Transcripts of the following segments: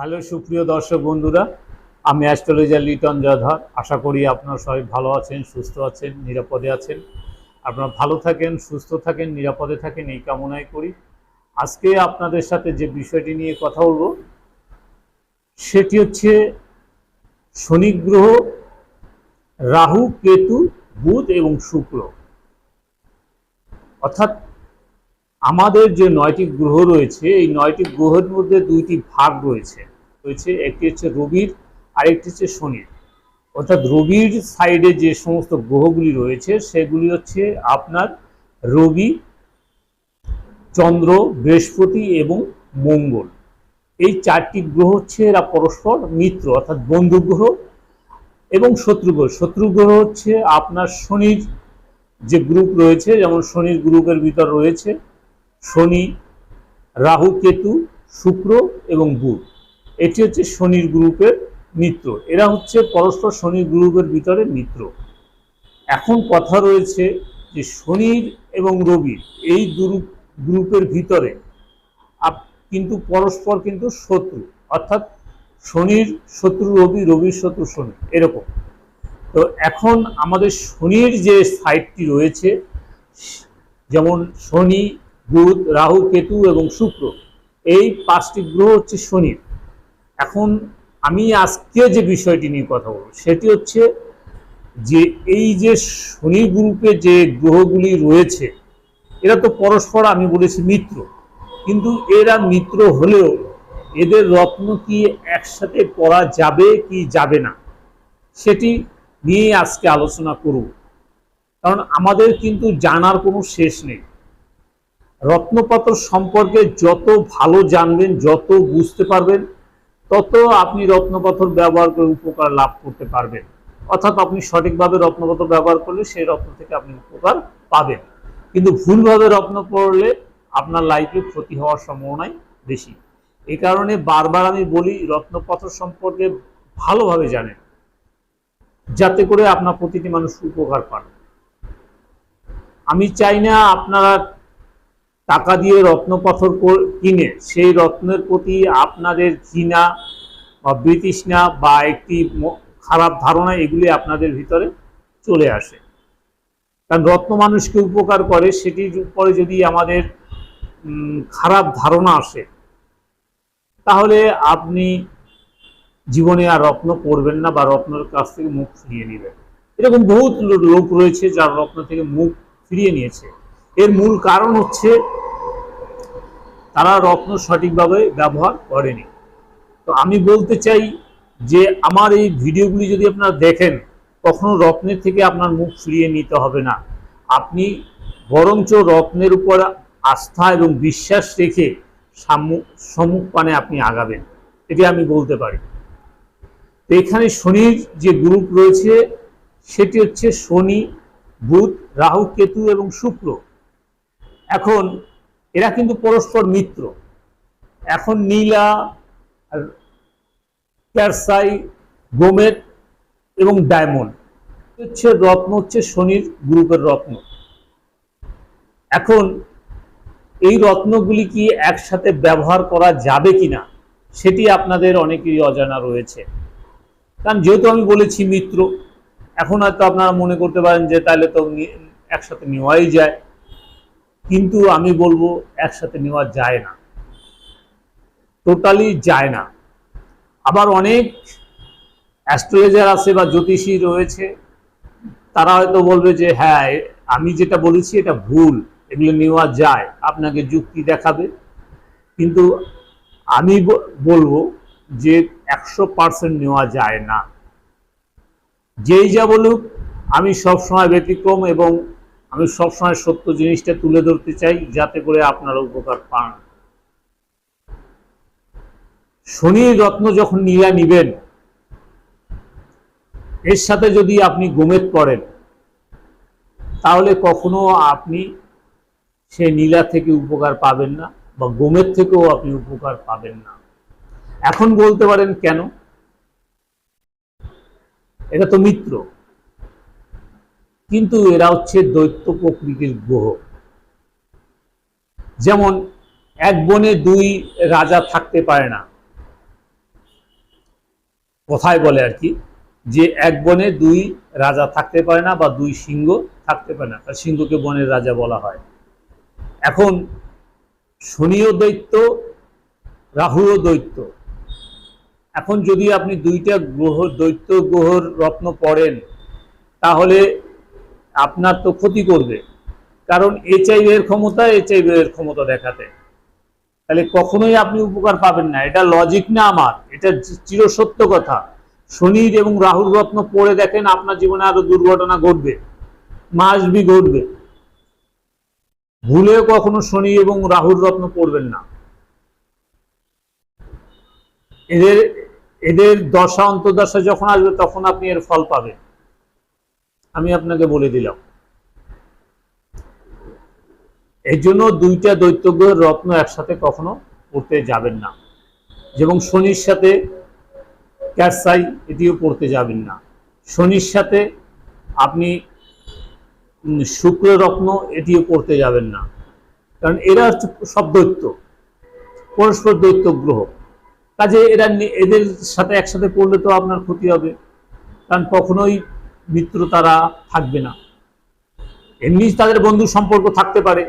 Hello, সুপ্রিয় দর্শক বন্ধুরা, আমি অ্যাস্ট্রোলজার লিটন জয়ধর। আশা করি আপনারা সবাই ভালো আছেন, সুস্থ আছেন, নিরাপদে আছেন। আপনারা ভালো থাকেন, সুস্থ থাকেন, নিরাপদে থাকেন, এই কামনাই করি। আজকে আপনাদের সাথে যে বিষয়টি নিয়ে কথা বলব, সেটি হচ্ছে শনি গ্রহ, রাহু, কেতু, বুধ এবং শুক্র। অর্থাৎ আমাদের যে নয়টি গ্রহ রয়েছে, এই নয়টি গ্রহের মধ্যে দুইটি ভাগ রয়েছে। রয়েছে একটি হচ্ছে রবির আরেকটি হচ্ছে শনির। অর্থাৎ রবির সাইডে যে সমস্ত গ্রহগুলি রয়েছে, সেগুলি হচ্ছে আপনার রবি চন্দ্র, বৃহস্পতি এবং মঙ্গল। এই চারটি গ্রহ হচ্ছে এরা পরস্পর মিত্র, অর্থাৎ বন্ধু গ্রহ এবং শত্রু গ্রহ শত্রু গ্রহ হচ্ছে আপনার শনির যে গ্রুপ রয়েছে, যেমন শনির গ্রুপের ভিতর রয়েছে শনি, রাহু, কেতু, শুক্র এবং বুধ। এটি হচ্ছে শনির গ্রুপের মিত্র। এরা হচ্ছে পরস্পর শনির গ্রুপের ভিতরে মিত্র। এখন কথা রয়েছে যে শনির এবং রবির এই গ্রুপ, গ্রুপের ভিতরে কিন্তু পরস্পর কিন্তু শত্রু। অর্থাৎ শনির শত্রু রবি, রবির শত্রু শনি, এরকম। তো এখন আমাদের শনির যে সাইডটি রয়েছে, যেমন শনি, বুধ, রাহু, কেতু এবং শুক্র, এই পাঁচটি গ্রহ হচ্ছে শনির। এখন আমি আজকে যে বিষয়টি নিয়ে কথা বলব, সেটি হচ্ছে যে এই যে শনি গ্রুপে যে গ্রহগুলি রয়েছে, এরা তো পরস্পর আমি বলেছি মিত্র, কিন্তু এরা মিত্র হলেও এদের রত্ন কি একসাথে পড়া যাবে কি যাবে না, সেটি নিয়ে আজকে আলোচনা করব। কারণ আমাদের কিন্তু জানার কোনো শেষ নেই। রত্নপাথর সম্পর্কে যত ভালো জানবেন, যত বুঝতে পারবেন তত আপনি রত্নপাথর ব্যবহার করে উপকার লাভ করতে পারবেন। অর্থাৎ আপনি সঠিকভাবে রত্নপাথর ব্যবহার করলে সেই রত্ন থেকে আপনি উপকার পাবেন। কিন্তু ভুলভাবে রত্ন পড়লে আপনার লাইফে ক্ষতি হওয়ার সম্ভাবনাই বেশি। এই কারণে বারবার আমি বলি রত্নপাথর সম্পর্কে ভালোভাবে জানেন। যাতে করে আপনার প্রতিটি মানুষ উপকার পান। আমি চাই না আপনারা টাকা দিয়ে রত্নপাথর কর- কিনে, সেই রত্নের প্রতি আপনাদের ঘৃণা বা বিতৃষ্ণা বা একটি খারাপ ধারণা এগুলি আপনাদের ভিতরে চলে আসে। কারণ রত্ন মানুষকে উপকার করে, সেটির উপরে যদি আমাদের খারাপ ধারণা আসে, তাহলে আপনি জীবনে আর রত্ন করবেন না বা রত্নের কাছ থেকে মুখ ফিরিয়ে নেবেন। এরকম বহুত লোক রয়েছে যারা রত্ন থেকে মুখ ফিরিয়ে নিয়েছে। এর মূল কারণ হচ্ছে তারা রত্ন সঠিকভাবে ব্যবহার করেনি। তো আমি বলতে চাই যে আমার এই ভিডিওগুলি যদি আপনারা দেখেন, কখনো রত্নের থেকে আপনার মুখ ফিরিয়ে নিতে হবে না। আপনি বরঞ্চ রত্নের উপর আস্থা এবং বিশ্বাস রেখে সাম্মু- সম্মুখ পানে আপনি আগাবেন। এটি আমি বলতে পারি। এখানে শনির যে গ্রুপ রয়েছে, সেটি হচ্ছে শনি, বুধ, রাহু, কেতু এবং শুক্র। এখন এরা কিন্তু পরস্পর মিত্র। এখন নীলা ক্যারসাই গোমেদ এবং ডায়মন্ড। হচ্ছে রত্ন, হচ্ছে শনির গ্রুপের রত্ন। এখন এই রত্নগুলি কি একসাথে ব্যবহার করা যাবে কিনা, সেটি আপনাদের অনেকেরই অজানা রয়েছে। কারণ যেহেতু আমি বলেছি মিত্র, এখন হয়তো আপনারা মনে করতে পারেন যে তাহলে তো একসাথে নেওয়াই যায়। কিন্তু আমি বলব একসাথে নেওয়া যায় না। টোটালি যায় না। আবার অনেক অ্যাস্ট্রোলজার আছে বা জ্যোতিষী রয়েছে, তারা হয়তো বলবে যে হ্যাঁ আমি যেটা বলেছি এটা ভুল, এগুলো নেওয়া যায়, আপনাকে যুক্তি দেখাবে। কিন্তু আমি বলব যে একশো পার্সেন্ট নেওয়া যায় না। যেই যা বলুক, আমি সবসময় ব্যতিক্রম এবং আমি সবসময় সত্য জিনিসটা তুলে ধরতে চাই যাতে করে আপনারা উপকার পান। শনি রত্ন যখন নীলা নিবেন, এর সাথে যদি আপনি গোমেদ পড়েন, তাহলে কখনো আপনি সে নীলা থেকে উপকার পাবেন না বা গোমেদ থেকেও আপনি উপকার পাবেন না। এখন বলতে পারেন কেন? এটা তো মিত্র। কিন্তু এরা হচ্ছে দৈত্য প্রকৃতির গ্রহ। যেমন, এক বনে দুই রাজা থাকতে পারে না। কথায় বলে আর কি, যে এক বনে দুই রাজা থাকতে পারে না বা দুই সিংহ থাকতে পারে না। সিংহকে বনের রাজা বলা হয়। এখন, শনিও দৈত্য, রাহুও দৈত্য। এখন যদি আপনি দুইটা গ্রহ, দৈত্য গ্রহর রত্ন পড়েন, তাহলে আপনার তো ক্ষতি করবে। কারণ এইচআইভি এর ক্ষমতা এইচআইভি এর ক্ষমতা দেখাতে। তাহলে কখনোই আপনি উপকার পাবেন না। এটা লজিক না আমার। এটা চিরসত্য কথা। শনির এবং রাহুর রত্ন পড়ে দেখেন আপনার জীবনে আরও দুর্ঘটনা ঘটবে। মাসবি ঘটবে। ভুলেও কখনো শনি এবং রাহুর রত্ন পড়বেন না। এদের এদের দশা অন্তর্দশা যখন আসবে তখন আপনি এর ফল পাবেন। আমি আপনাকে বলে দিলাম। এই জন্য দুইটা দৈত্যগ্রহের রত্ন একসাথে কখনো পড়তে যাবেন না যেমন শনির সাথে ক্যারসাই এটিও পড়তে যাবেন না। শনির সাথে আপনি শুক্র রত্ন এটিও পড়তে যাবেন না। কারণ এরা হচ্ছে সব দৈত্য, পরস্পর দৈত্য গ্রহ কাজে এরা এদের সাথে একসাথে পড়লে তো আপনার ক্ষতি হবে। কারণ কখনোই মিত্র তারা থাকবে না। এমনি তাদের বন্ধু সম্পর্ক থাকতে পারে,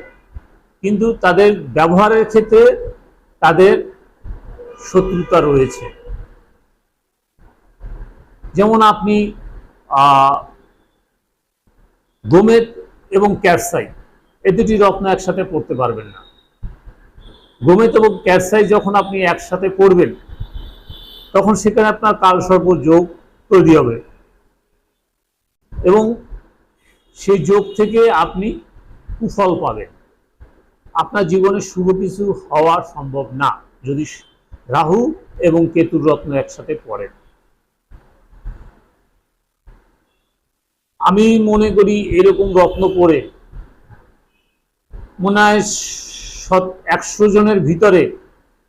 কিন্তু তাদের ব্যবহারের ক্ষেত্রে তাদের শত্রুতা রয়েছে। যেমন আপনি গোমেদ এবং ক্যারসাই এই দুটি রত্ন একসাথে পড়তে পারবেন না। গোমেদ এবং ক্যারসাই যখন আপনি একসাথে পড়বেন, তখন সেখানে আপনার কালসর্প যোগ তৈরি হবে। এবং সেই যোগ থেকে আপনি কুফল পাবেন। আপনার জীবনে শুভ কিছু হওয়া সম্ভব না, যদি রাহু এবং কেতুর রত্ন একসাথে পড়েন। আমি মনে করি এরকম রত্ন পড়ে, মনে হয় একশো জনের ভিতরে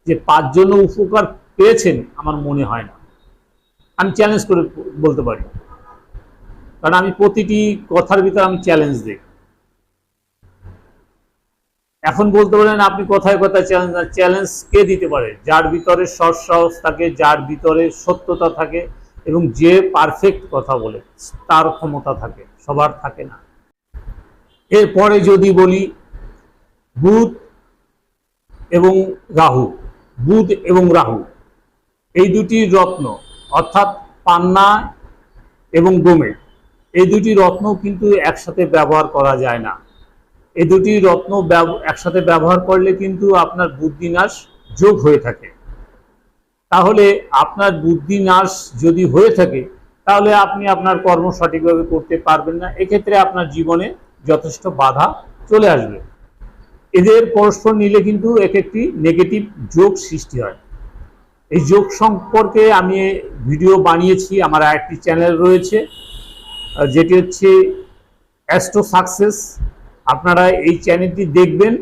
যে পাঁচজন উপকার পেয়েছেন, আমার মনে হয় না। আমি চ্যালেঞ্জ করে বলতে পারি। কারণ আমি প্রতিটি কথার ভিতরে আমি চ্যালেঞ্জ দিই। এখন বলতে পারেন আপনি কথায় কথায় চ্যালেঞ্জ চ্যালেঞ্জ কে দিতে পারে? যার ভিতরে সৎ সাহস থাকে, যার ভিতরে সত্যতা থাকে এবং যে পারফেক্ট কথা বলে, তার ক্ষমতা থাকে, সবার থাকে না। এরপরে যদি বলি, বুধ এবং রাহু, বুধ এবং রাহু, এই দুটি রত্ন অর্থাৎ পান্না এবং গোমেদ এই দুটি রত্ন কিন্তু একসাথে ব্যবহার করা যায় না। এই দুটি রত্ন একসাথে ব্যবহার করলে কিন্তু আপনার বুদ্ধিনাশ যোগ হয়ে থাকে। তাহলে আপনার বুদ্ধিনাশ যদি হয়ে থাকে, তাহলে আপনি আপনার কর্ম সঠিকভাবে করতে পারবেন না। এক্ষেত্রে আপনার জীবনে যথেষ্ট বাধা চলে আসবে। এদের পরস্পর নিলে কিন্তু এক একটি নেগেটিভ যোগ সৃষ্টি হয়। এই যোগ সম্পর্কে আমি ভিডিও বানিয়েছি, আমার আরেকটি চ্যানেল রয়েছে। যেটি হচ্ছে অ্যাস্ট্রো সাকসেস আপনারা এই চ্যানেলটি দেখবেন,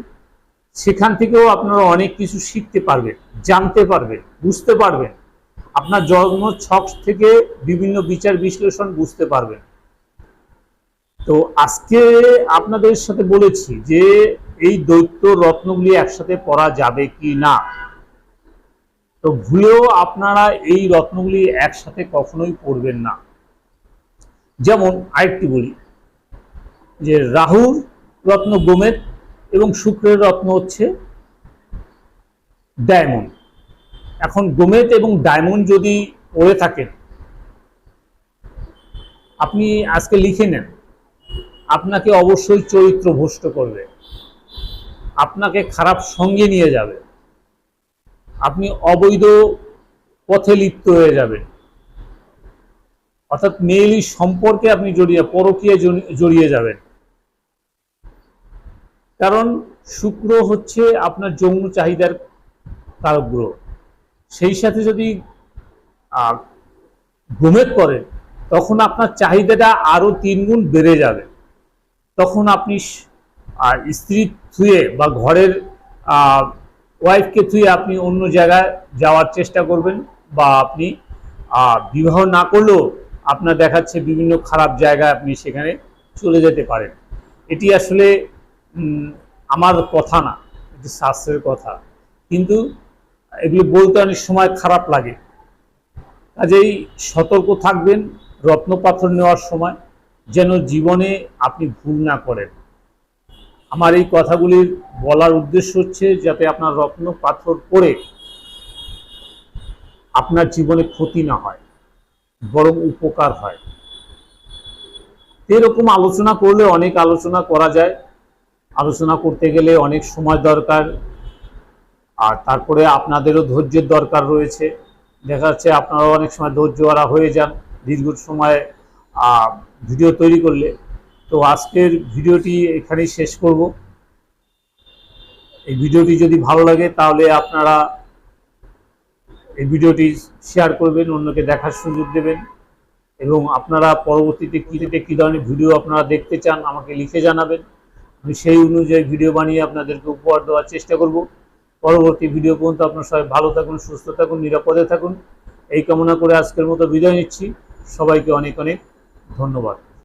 সেখান থেকেও আপনারা অনেক কিছু শিখতে পারবেন, জানতে পারবেন, বুঝতে পারবেন। আপনার জন্ম ছক থেকে বিভিন্ন বিচার বিশ্লেষণ বুঝতে পারবেন। তো আজকে আপনাদের সাথে বলেছি যে এই দৈত্য রত্নগুলি একসাথে পড়া যাবে কি না। তো ভুলেও আপনারা এই রত্নগুলি একসাথে কখনোই পড়বেন না। যেমন আরেকটি বলি, যে রাহুর রত্ন গোমেদ এবং শুক্রের রত্ন হচ্ছে ডায়মন্ড। এখন গোমেদ এবং ডায়মন্ড যদি পড়ে থাকেন, আপনি আজকে লিখে নেন, আপনাকে অবশ্যই চরিত্র ভ্রষ্ট করবে, আপনাকে খারাপ সঙ্গে নিয়ে যাবে, আপনি অবৈধ পথে লিপ্ত হয়ে যাবেন। অর্থাৎ মেয়েলি সম্পর্কে আপনি জড়িয়ে পরকীয় জড়িয়ে যাবেন। কারণ শুক্র হচ্ছে আপনার যৌন চাহিদার কারক গ্রহ। সেই সাথে যদি গোমেদ করেন তখন আপনার চাহিদাটা আরও তিন গুণ বেড়ে যাবে। তখন আপনি আহ, স্ত্রী থুয়ে বা ঘরের ওয়াইফকে থুয়ে আপনি অন্য জায়গায় যাওয়ার চেষ্টা করবেন বা আপনি বিবাহ না করলেও আপনার দেখাচ্ছে বিভিন্ন খারাপ জায়গায় আপনি সেখানে চলে যেতে পারেন। এটি আসলে আমার কথা না, এটি শাস্ত্রের কথা। কিন্তু এগুলি বলতে অনেক সময় খারাপ লাগে। কাজেই সতর্ক থাকবেন রত্নপাথর নেওয়ার সময়, যেন জীবনে আপনি ভুল না করেন। আমার এই কথাগুলির বলার উদ্দেশ্য হচ্ছে, যাতে আপনার রত্ন পাথর পড়ে আপনার জীবনে ক্ষতি না হয়। বরং উপকার হয়। এরকম আলোচনা করলে অনেক আলোচনা করা যায়। আলোচনা করতে গেলে অনেক সময় দরকার। আর তারপরে আপনাদেরও ধৈর্যের দরকার রয়েছে। দেখা যাচ্ছে আপনারাও অনেক সময় ধৈর্য হারা হয়ে যান দীর্ঘ সময় ভিডিও তৈরি করলে। তো আজকের ভিডিওটি এখানেই শেষ করব। এই ভিডিওটি যদি ভালো লাগে তাহলে আপনারা এই ভিডিওটি শেয়ার করবেন, অন্যকে দেখার সুযোগ দেবেন। এবং আপনারা পরবর্তীতে কীতে কী ধরনের ভিডিও আপনারা দেখতে চান আমাকে লিখে জানাবেন। আমি সেই অনুযায়ী ভিডিও বানিয়ে আপনাদেরকে উপহার দেওয়ার চেষ্টা করব। পরবর্তী ভিডিও পর্যন্ত আপনার সবাই ভালো থাকুন, সুস্থ থাকুন, নিরাপদে থাকুন। এই কামনা করে আজকের মতো বিদায় নিচ্ছি। সবাইকে অনেক অনেক ধন্যবাদ।